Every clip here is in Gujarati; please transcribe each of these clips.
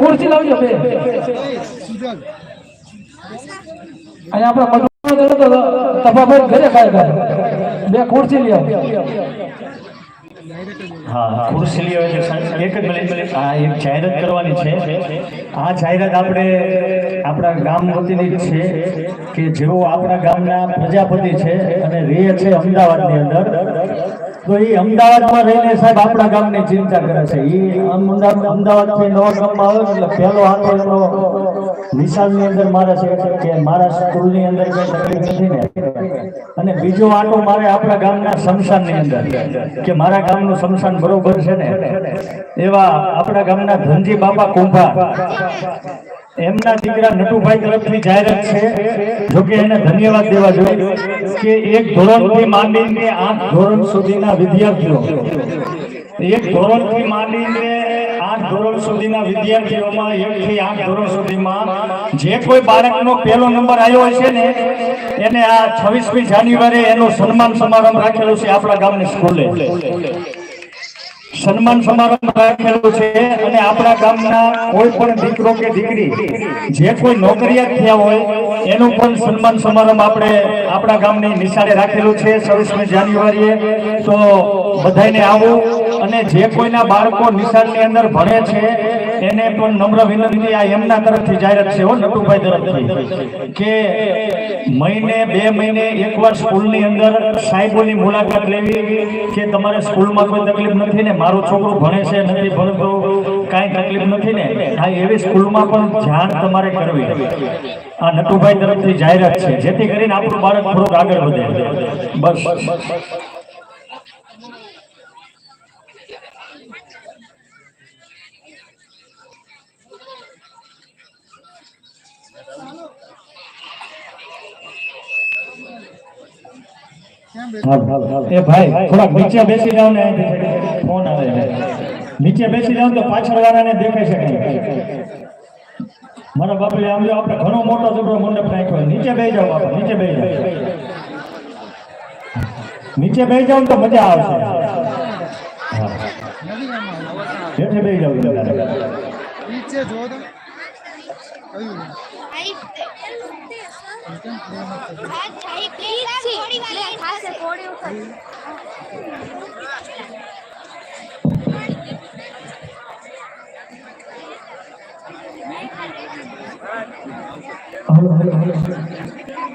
ખુરશી લાવજો બે. અહીંયા આપણે મજૂર તો તફાભાઈ બે ખુરશી લઈ આવો હા. ખુરશી લેવા છે એક જ એક જાહેરાત કરવાની છે. આ જાહેરાત આપણે આપણા ગામ વતીની છે કે જેઓ આપણા ગામના પ્રજાપતિ છે અને રહે છે અમદાવાદની અંદર તો એ અમદાવાદમાં રહીને સાહેબ આપણા ગામની ચિંતા કરે છે. એ અમદાવાદથી નવા ગામમાં આવે એટલે પહેલો હાથો એનો નિશાળની અંદર મારે છે કે મારા સ્કૂલની અંદર કઈ તકલીફ નથી ને. અને બીજો આટો મારે આપણા ગામના શમશાનની અંદર કે મારા ગામનું શમશાન બરોબર છે ને. એવા આપણા ગામના ધનજી બાપા કુંભા એમના દીકરા નટુભાઈ તરફથી જાહેરાત છે, જોકે એને ધન્યવાદ દેવા જોઈએ કે એક ધોરણથી માંડીને આઠ ધોરણ સુધીના વિદ્યાર્થીઓ, એક ધોરણથી માંડીને આઠ ધોરણ સુધીના વિદ્યાર્થીઓમાં એક થી આઠ ધોરણ સુધીમાં જે કોઈ બાળકનો પહેલો નંબર આવ્યો હોય ને, એને આ છવ્વીસમી જાન્યુઆરી એનું સન્માન સમારંભ રાખેલું છે આપણા ગામની સ્કૂલે. સન્માન સમારંભ રાખેલું છે અને આપણા ગામના કોઈ પણ દીકરો કે દીકરી, જે કોઈ નોકરિયાત થયા હોય, એનું પણ સન્માન સમારંભ આપણે આપણા ગામની નિશાળે રાખેલું છે. છવ્વીસમી જાન્યુઆરીએ તો બધાને આવું અને જે કોઈના બાળકો નિશાળની અંદર ભણે છે એને પણ નમ્ર વિનંતી આ એમના તરફથી જાહેરાત છે, હો, નટુભાઈ તરફથી, કે મહિને, બે મહિને એકવાર સ્કૂલની અંદર સાહેબોની મુલાકાત લેવી, કે તમારે સ્કૂલમાં કોઈ તકલીફ નથી ને, મારો છોકરો ભણે છે, નથી ભણતો, કાંઈ તકલીફ નથી ને, હા, એવી સ્કૂલમાં પણ ધ્યાન તમારે કરવી. આ નટુભાઈ તરફથી જાહેરાત છે, જેથી કરીને આપણું બાળક થોડુંક આગળ વધે. બસ. એ ભાઈ થોડાક નીચે બેસી જાવ ને ફોન આવે છે. નીચે બેસી જાવ તો પાછળ વાળાને દેખાય શકે. મારા બાપલે આમ જો આપણે ઘણો મોટો જબરો મંડપ નાખ્યો. નીચે બેસી જાવ બાપા નીચે બેસી જાવ નીચે બેસી જાવ ને તો મજા આવશે. હેઠે બેસી જાવ નીચે જો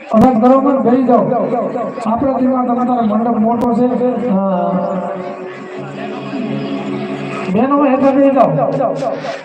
હવે બરોબર બેસી જાઓ આપણા દિમાગ તમારો મંડપ મોટો છે. બેનો હેઠળ બેસી જાઓ.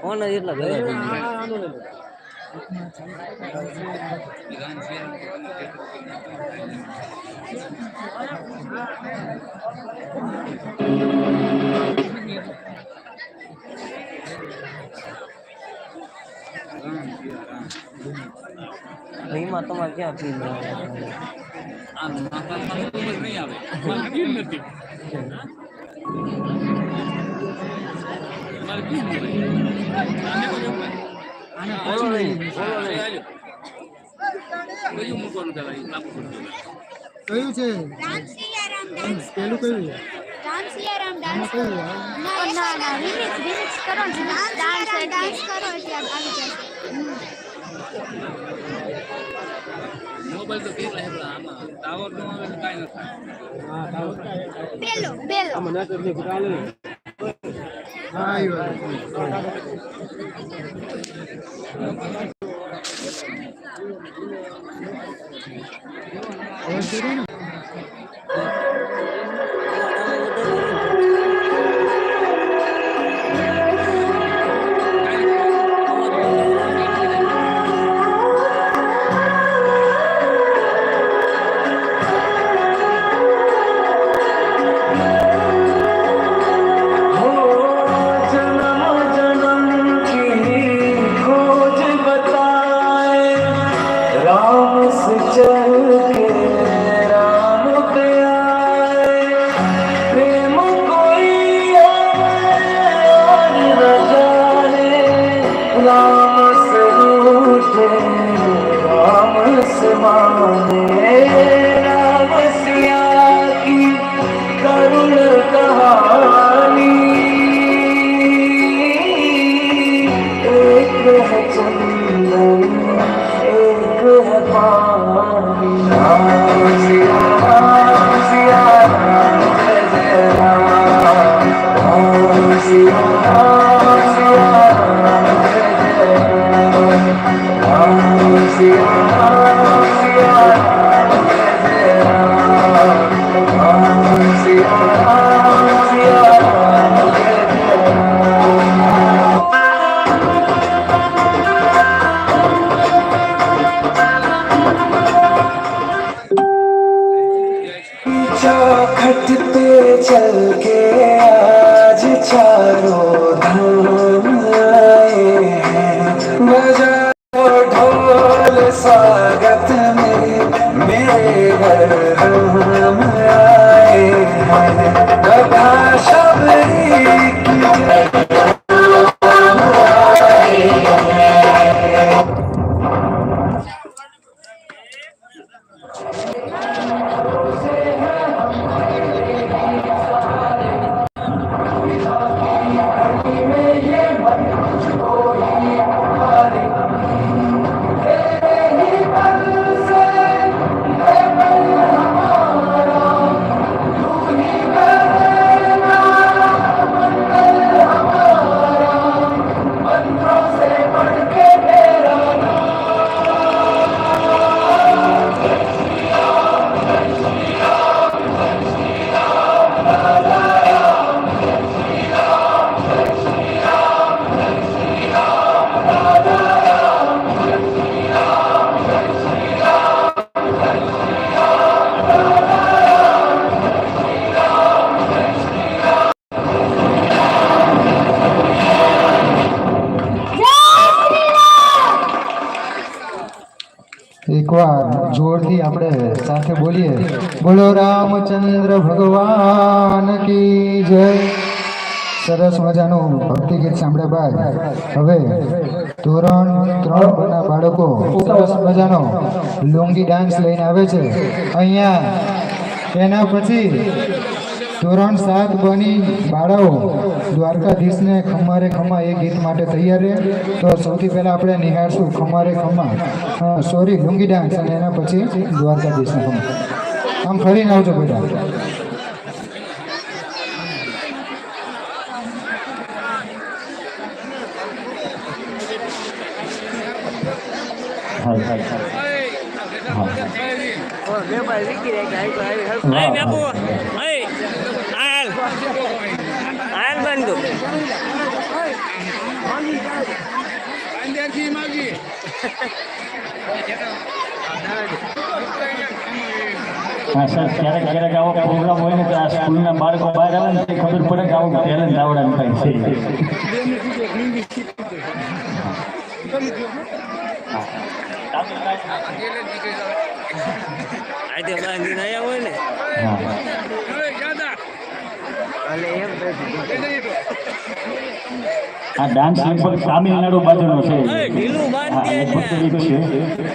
કોણ એટલા ભેગા થઈ ગયા એમાં તમારે ક્યાં બોલો નહીં નહીં. કયું છે? પેલું કયું ડાન્સ સિયારામ ડાન્સ આમાં કયું ના ના ના રિમિક્સ રિમિક્સ કરો ડાન્સ ડાન્સ કરો એટલે આવી જશે મોબાઈલ તો કેટલા હેપડા આમાં ટાવર નો આવે કાઈ ન થાય. હા ટાવર બેલો બેલો આમાં ના કરીને ઘટાલે હા આવ્યો હવે स्वागत में मेरे घर हम आए हैं गधा शबरी की બોલીએ. બોલો રામચંદ્ર ભગવાન કી જય. સરસ મજાનું ભક્તિ ગીત સાંભળ્યા બાદ હવે ધોરણ ત્રણ ના બાળકો સરસ મજાનો લુંગી ડાન્સ લઈને આવે છે. અહીંયા એના પછી ધોરણ સાત બની બાળાઓ દ્વારકાધીશને ખમારે ખમા એ ગીત માટે તૈયાર રહે તો સૌથી પહેલાં આપણે નિહાળશું ખમારે ખમા સોરી લુંગી ડાન્સ અને એના પછી દ્વારકાધીશને ખમા આમ ફરીને આવજો બધા હા, હા, હા. હા હા વિકી રહ્યા કે આવી તો આવી હરખું. વાહ, અહીં બાપુ વાહ. અહીં હાલ હાલ બંધુ પાંડ્યાથી માગી હા સર ક્યારેક ક્યારેક આવો પ્રોગ્રામ હોય ને તો આ સ્કૂલના બાળકો બહાર આવે ને તે ખબર પડે કે આવું ટેલેન્ટ આવડે કંઈ છે. આજે બાંધીને આવ્યા હોય ને હા હવે દાદા એટલે એમ નથી આ ડાન્સ લગભગ તામિલનાડુ બાજુનો છે. ઢીલું બાંધીએ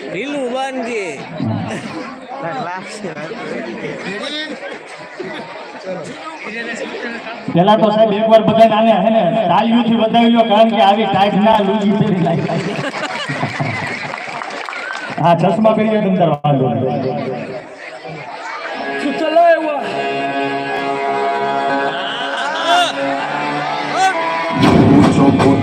ઢીલું બાંધીએ પેલા તો સાહેબ એકવાર બધા આને હે ને તાલીઓથી વધાવી લો કારણ કે આવી ટાઈટ ના લુગી પહેરી નાખી. હા ચશ્મા પહેરીએ તમ તાર વાંધો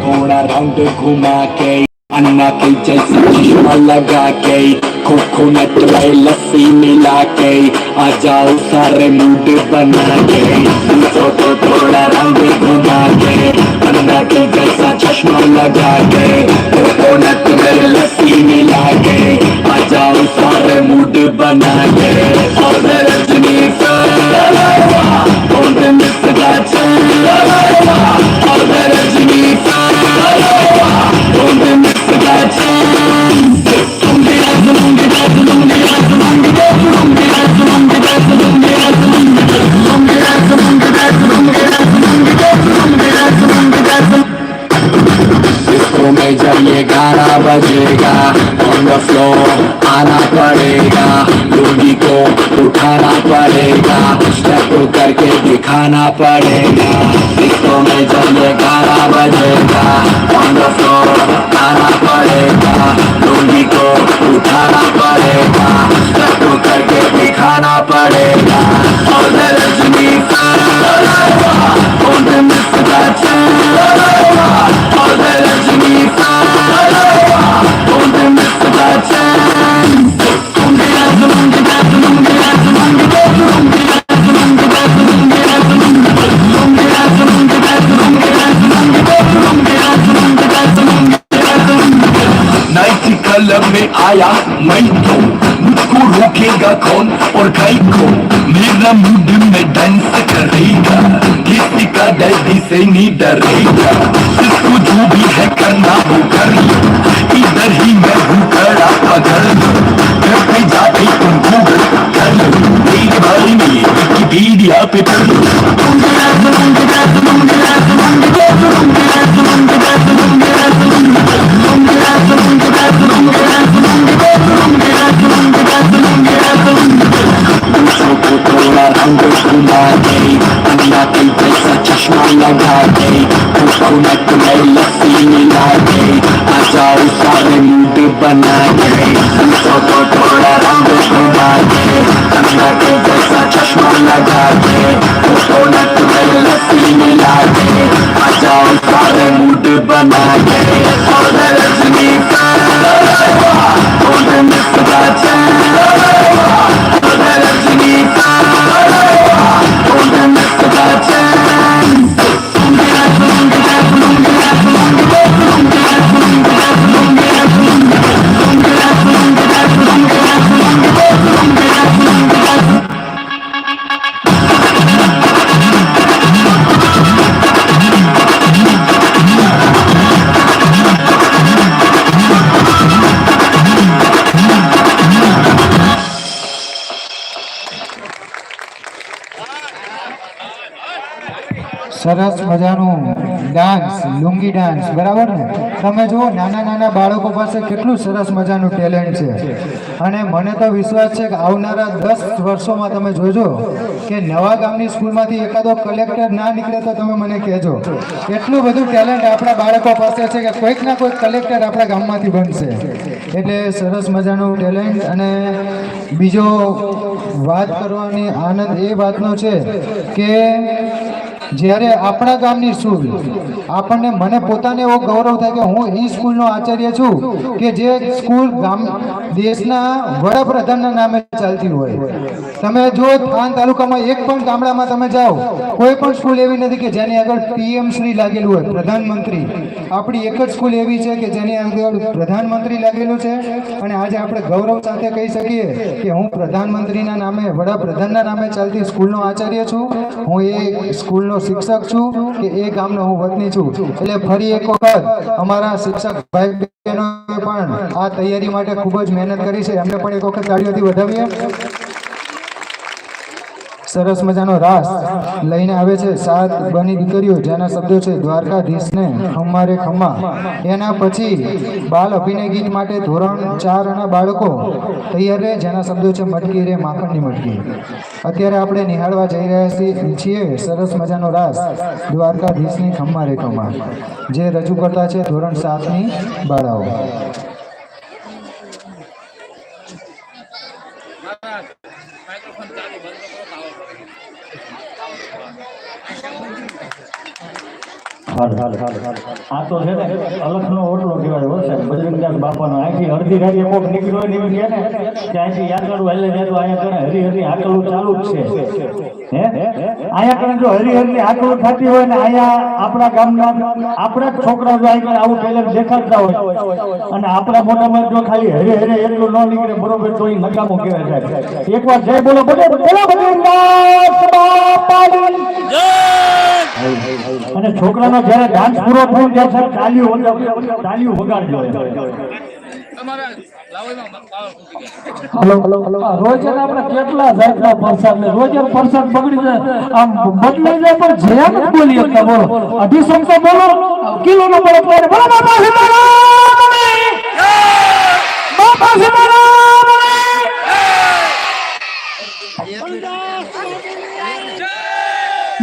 थोड़ा राउंड घुमा के अन्ना के जैसा चश्मा लगा के कोकोनट में लस्सी मिला के आ जाओ सारे मूड बना के दूसरों को थोड़ा राउंड घुमा के अन्ना के जैसा चश्मा लगा के कोकोनट में लस्सी मिला के आ जाओ सारे मूड बना के और रजनी में जब ये गाना बजेगा। ऑन द फ्लोर आना पड़ेगा। लुंगी को उठाना पड़ेगा। स्टेप करके दिखाना पड़ेगा। डिस्को में जब ये गाना बजेगा। ऑन द फ्लोर आना पड़ेगा। लुंगी को उठाना पड़ेगा। स्टेप करके दिखाना पड़ेगा। क्लब में आया मैं तो मुझको रोकेगा कौन और कई को? मेरा मूड में डांस करेगा। किसी का डैडी से नहीं डरेगा। जिसको जो भी है करना वो कर इधर ही मैं हूँ खड़ा पकड़ घर पे जाके तुम गूगल कर लो। मेरे बारे में विकिपीडिया पे पढ़ लो। Ey, and I think this a chashma lagai Ey, pushko na tumhe lassi milai Ey, acha usare mudi banai Ey, tumko to thoda rang khudai Ey, and I think this a chashma lagai Ey, pushko na tumhe lassi milai Ey, acha usare mudi banai Ey, aur there is me fan Golden is the સરસ મજાનું ડાન્સ લુંગી ડાન્સ બરાબર ને? તમે જુઓ, નાના નાના બાળકો પાસે કેટલું સરસ મજાનું ટેલેન્ટ છે. અને મને તો વિશ્વાસ છે કે આવનારા દસ વર્ષોમાં તમે જોજો કે નવા ગામની સ્કૂલમાંથી એકાદો કલેક્ટર ના નીકળે તો તમે મને કહેજો. એટલું બધું ટેલેન્ટ આપણા બાળકો પાસે છે કે કોઈક ના કોઈક કલેક્ટર આપણા ગામમાંથી બનશે. એટલે સરસ મજાનું ટેલેન્ટ અને બીજો વાત કરવાની આનંદ એ વાતનો છે કે જ્યારે આપણા ગામની સ્કૂલ, આપણને મને પોતાને એવો ગૌરવ થાય કે હું એ સ્કૂલનો આચાર્ય છું કે જે સ્કૂલ ગામ, દેશના વડાપ્રધાનના નામે ચાલતી હોય. તમે જો થાન તાલુકામાં એક પણ ગામડામાં તમે જાઓ, કોઈ પણ સ્કૂલ એવી નથી કે જેની આગળ પીએમ શ્રી લાગેલું હોય, પ્રધાનમંત્રી. આપણી એક જ સ્કૂલ એવી છે કે જેની આગળ પ્રધાનમંત્રી લાગેલું છે. અને આજે આપણે ગૌરવ સાથે કહી શકીએ કે હું પ્રધાનમંત્રીના નામે, વડાપ્રધાનના નામે ચાલતી સ્કૂલનો આચાર્ય છું. હું એ સ્કૂલનો શિક્ષક છું કે એ ગામનો હું વતની છું. એટલે ફરી એક વખત અમારા શિક્ષક ભાઈ બહેનોએ પણ આ તૈયારી માટે ખૂબ જ મહેનત કરી છે. એમને પણ એક વખત તાળીઓથી વધાવીએ. સરસ મજાનો રાસ લઈને આવે છે સાત બની દીકરીઓ, જેના શબ્દો છે દ્વારકાધીશને ખમ્મારે ખમ્મા. એના પછી બાલ અભિનય ગીત માટે ધોરણ ચાર ના બાળકો તૈયાર રહે, જેના શબ્દો છે મટકી રે, માખણની મટકી. અત્યારે આપણે નિહાળવા જઈ રહ્યા છીએ- સરસ મજાનો રાસ દ્વારકાધીશની ખમ્મા રે ખમ્મા, જે રજૂ કરતા છે ધોરણ સાતની બાળાઓ માઇક્રોફોન ચાલુ બંધ તો કરો આવો આ તો છે ને અલખનો ઓટલો કહેવાય હો સાહેબ. બજરંગદાસ બાપાનો. અહીંથી અડધી રાતે કોક નીકળ્યો હોય ને એમ કહે ને કે અહીંથી યાત્રાળુ હાલે જાય તો અહીંયા કરે. હરી હરી આકલું ચાલુ જ છે. હે? અહીંયા કરે જો હરી હરી આકલું થતી હોય ને અહીંયા આપણા ગામના આપણા જ છોકરા જો અહીં આવું ટેલેન્ટ દેખાડતા હોય. અને આપણા મોટામાં જો ખાલી હરે હરે એટલું ન નીકળે બરોબર તો એ નકામો કહેવાય સાહેબ. એકવાર જય બોલો બધે બોલો બજરંગદાસ બાપાની. અને છોકરાનો જ્યારે ડાન્સ પૂરો થયો વગાડજો તમારા ફૂટી ગયા હલો હલો રોજ આપણે કેટલા જાતના પ્રસાદ લે. રોજ પ્રસાદ બગડી જાય. આમ બદલાઈ જાય પણ જેમ જ બોલી. બોલો અઢીસો તો બોલો. કિલો નો બોલો બોલો બાપા સીતારામની! બાપા સીતારામની!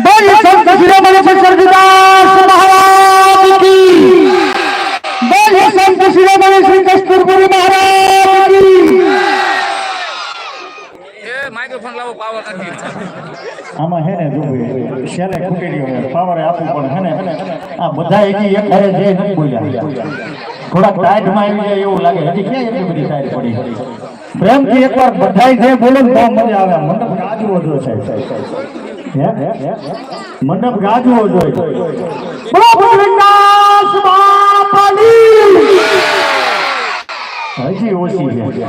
બોલી સંત શિરોમણી શંકરદાસ મહારાજ કી બોલી સંત શિરોમણી શ્રી કસ્તુરપુરી મહારાજ કી એ માઇક્રોફોન લાવો પાવર નથી આમાં હે ને જો ભાઈ શેલે ખૂટી ગયો પાવર આપવું પણ હે ને? આ બધા એકી એક હારે જે નથી બોલ્યા. થોડાક ટાઈટમાં આવી એવું લાગે. હજી ક્યાં એટલી બધી ટાઈટ પડી? પ્રેમથી એકવાર બધાય જે બોલે ને બહુ મજા આવે. મંડપ ગાજવો સાહેબ. હે? મંડપ ગાજવો જોઈએ બોલો ભગવાનદાસ બાપાની! હજી ઓછી છે.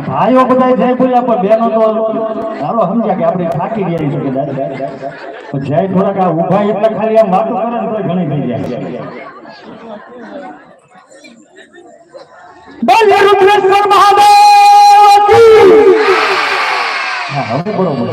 ભાઈઓ બધા જય બોલ્યા પણ બેનો તો ચાલો સમજ્યા કે આપણે થાકી ગયા છે કદાચ જય થોડાક આ ઊભા એટલે ખાલી આમ વાતો કરે ને તો ઘણી થઈ જાય. બોલે રૂદ્રેશ્વર મહાદેવ હવે બરોબર